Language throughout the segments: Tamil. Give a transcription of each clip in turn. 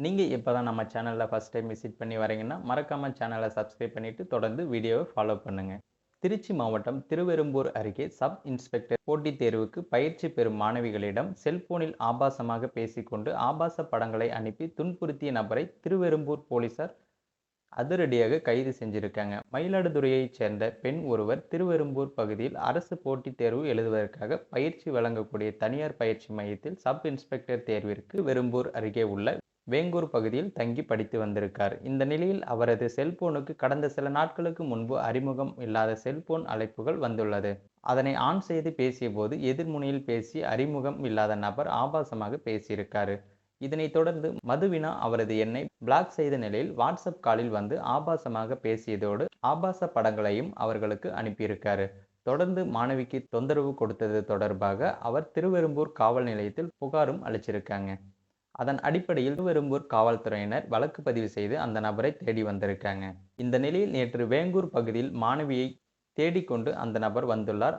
நீங்கள் இப்போ தான் நம்ம சேனலில் ஃபஸ்ட் டைம் விசிட் பண்ணி வரீங்கன்னா மறக்காமல் சேனலை சப்ஸ்கிரைப் பண்ணிவிட்டு தொடர்ந்து வீடியோவை ஃபாலோ பண்ணுங்கள் திருச்சி மாவட்டம் திருவெரும்பூர் அருகே சப் இன்ஸ்பெக்டர் போட்டித் தேர்வுக்கு பயிற்சி பெறும் மாணவிகளிடம் செல்போனில் ஆபாசமாக பேசிக்கொண்டு ஆபாச படங்களை அனுப்பி துன்புறுத்திய நபரை திருவெரும்பூர் போலீசார் அதிரடியாக கைது செஞ்சிருக்காங்க. மயிலாடுதுறையைச் சேர்ந்த பெண் ஒருவர் திருவெரும்பூர் பகுதியில் அரசு போட்டித் தேர்வு எழுதுவதற்காக பயிற்சி வழங்கக்கூடிய தனியார் பயிற்சி மையத்தில் சப் இன்ஸ்பெக்டர் தேர்விற்கு வெரும்பூர் அருகே உள்ள வேங்கூர் பகுதியில் தங்கி படித்து வந்திருக்கார். இந்த நிலையில் அவரது செல்போனுக்கு கடந்த சில நாட்களுக்கு முன்பு அறிமுகம் இல்லாத செல்போன் அழைப்புகள் வந்துள்ளது. அதனை ஆன் செய்து பேசியபோது எதிர்முனையில் பேசி அறிமுகம் இல்லாத நபர் ஆபாசமாக பேசியிருக்காரு. இதனைத் தொடர்ந்து மதுவினா அவரது எண்ணை பிளாக் செய்த நிலையில் வாட்ஸ்அப் காலில் வந்து ஆபாசமாக பேசியதோடு ஆபாச படங்களையும் அவர்களுக்கு அனுப்பியிருக்காரு. தொடர்ந்து மாணவிக்கு தொந்தரவு கொடுத்தது தொடர்பாக அவர் திருவெரும்பூர் காவல் நிலையத்தில் புகாரும் அளிச்சிருக்காங்க. அதன் அடிப்படையில் திருவெரும்பூர் காவல்துறையினர் வழக்கு பதிவு செய்து அந்த நபரை தேடி வந்திருக்காங்க. இந்த நிலையில் நேற்று வேங்கூர் பகுதியில் மாணவியை தேடிக்கொண்டு அந்த நபர் வந்துள்ளார்.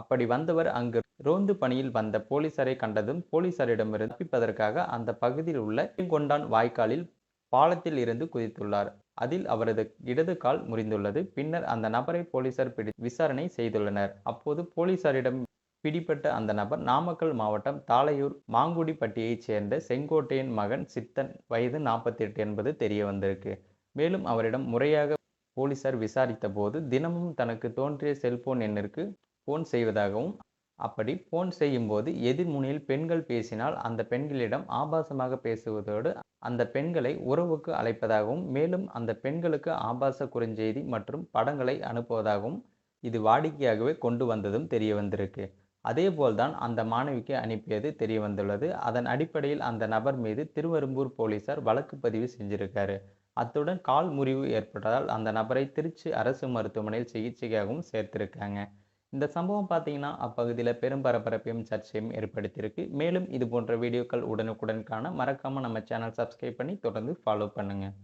அப்படி வந்தவர் அங்கு ரோந்து பணியில் வந்த போலீசாரை கண்டதும் போலீசாரிடமிருந்து தப்பிப்பதற்காக அந்த பகுதியில் உள்ள கொண்டான் வாய்க்காலில் பாலத்தில் இருந்து குதித்துள்ளார். அதில் அவரது இடது கால் முறிந்துள்ளது. பின்னர் அந்த நபரை போலீசார் பிடி விசாரணை செய்துள்ளனர். அப்போது போலீசாரிடம் பிடிப்பட்ட அந்த நபர் நாமக்கல் மாவட்டம் தாளையூர் மாங்குடிப்பட்டியைச் சேர்ந்த செங்கோட்டையின் மகன் சித்தன். வயது நாற்பத்தி எட்டு என்பது தெரிய வந்திருக்கு. மேலும் அவரிடம் முறையாக போலீசார் விசாரித்த போது தினமும் தனக்கு தோன்றிய செல்போன் எண்ணிற்கு போன் செய்வதாகவும் அப்படி போன் செய்யும் போது எதிர்முனையில் பெண்கள் பேசினால் அந்த பெண்களிடம் ஆபாசமாக பேசுவதோடு அந்த பெண்களை உறவுக்கு அழைப்பதாகவும் மேலும் அந்த பெண்களுக்கு ஆபாச குறுஞ்செய்தி மற்றும் படங்களை அனுப்புவதாகவும் இது வாடிக்கையாகவே கொண்டு வந்ததும் தெரிய வந்திருக்கு. அதேபோல்தான் அந்த மாணவிக்கு அனுப்பியது தெரிய வந்துள்ளது அதன் அடிப்படையில் அந்த நபர் மீது திருவெரும்பூர் போலீசார் வழக்கு பதிவு செஞ்சிருக்காரு. அத்துடன் கால் முறிவு ஏற்பட்டதால் அந்த நபரை திருச்சி அரசு மருத்துவமனையில் சிகிச்சைக்காகவும் சேர்த்திருக்காங்க. இந்த சம்பவம் பார்த்தீங்கன்னா அப்பகுதியில் பெரும் பரபரப்பையும் சர்ச்சையும் ஏற்படுத்தியிருக்கு. மேலும் இது போன்ற வீடியோக்கள் உடனுக்குடன் காண மறக்காமல் நம்ம சேனல் சப்ஸ்கிரைப் பண்ணி தொடர்ந்து ஃபாலோ பண்ணுங்கள்